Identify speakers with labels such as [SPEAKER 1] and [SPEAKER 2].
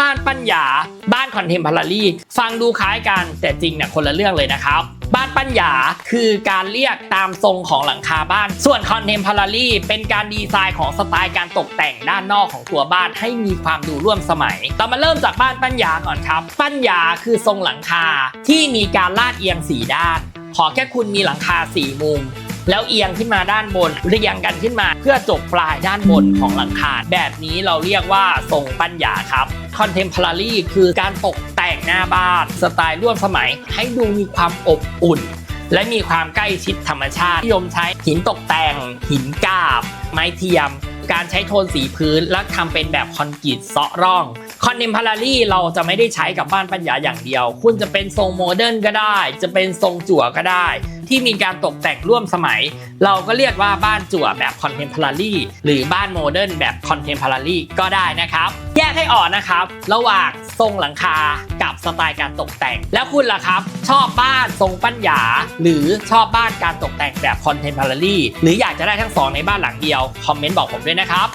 [SPEAKER 1] บ้านปัญญา บ้านคอนเทมพอรารีฟังดูคล้ายกันแต่จริงเนี่ยคนละเรื่องเลยนะครับ บ้านปัญญาคือการเรียกตามทรงของหลังคาบ้าน ส่วนคอนเทมพอรารีเป็นการดีไซน์ของสไตล์การตกแต่งด้านนอกของตัวบ้านให้มีความดูร่วมสมัยเรามาเริ่มจากบ้านปัญญาก่อนครับ ปัญญาคือทรงหลังคาที่มีการลาดเอียงสีด้าน ขอแค่คุณมีหลังคาสี่มุม แล้วเอียงขึ้นมาด้านบนเรียงกันขึ้นมาเพื่อจบปลายด้านบนของหลังคาแบบนี้เราเรียกว่าทรงปัญญาครับคอนเทมพลารีคือการตกแต่งหน้าบ้านสไตล์ร่วมสมัย ให้ดูมีความอบอุ่น และมีความใกล้ชิดธรรมชาตินิยมใช้หินตกแต่ง หินกาบ ไม้เทียม การใช้โทนสีพื้นและทำเป็นแบบคอนกรีตเซาะร่องคอนเทมพารารีเราจะไม่ได้ใช้กับบ้านปัญญาอย่างเดียว คุณจะเป็นทรงโมเดิร์นก็ได้ จะเป็นทรงจั่วก็ได้ ที่มีการตกแต่งร่วมสมัย เราก็เรียกว่าบ้านจั่วแบบคอนเทมพารารีหรือบ้านโมเดิร์นแบบคอนเทมพารารีก็ได้นะครับ แยกให้ออกนะครับ ระหว่างทรงหลังคากับสไตล์การตกแต่ง แล้วคุณล่ะครับ ชอบบ้านทรงปัญญา หรือชอบบ้านการตกแต่งแบบคอนเทมพอร์รีหรืออยากจะได้ทั้งสองในบ้านหลังเดียว คอมเมนต์บอกผมด้วยนะครับ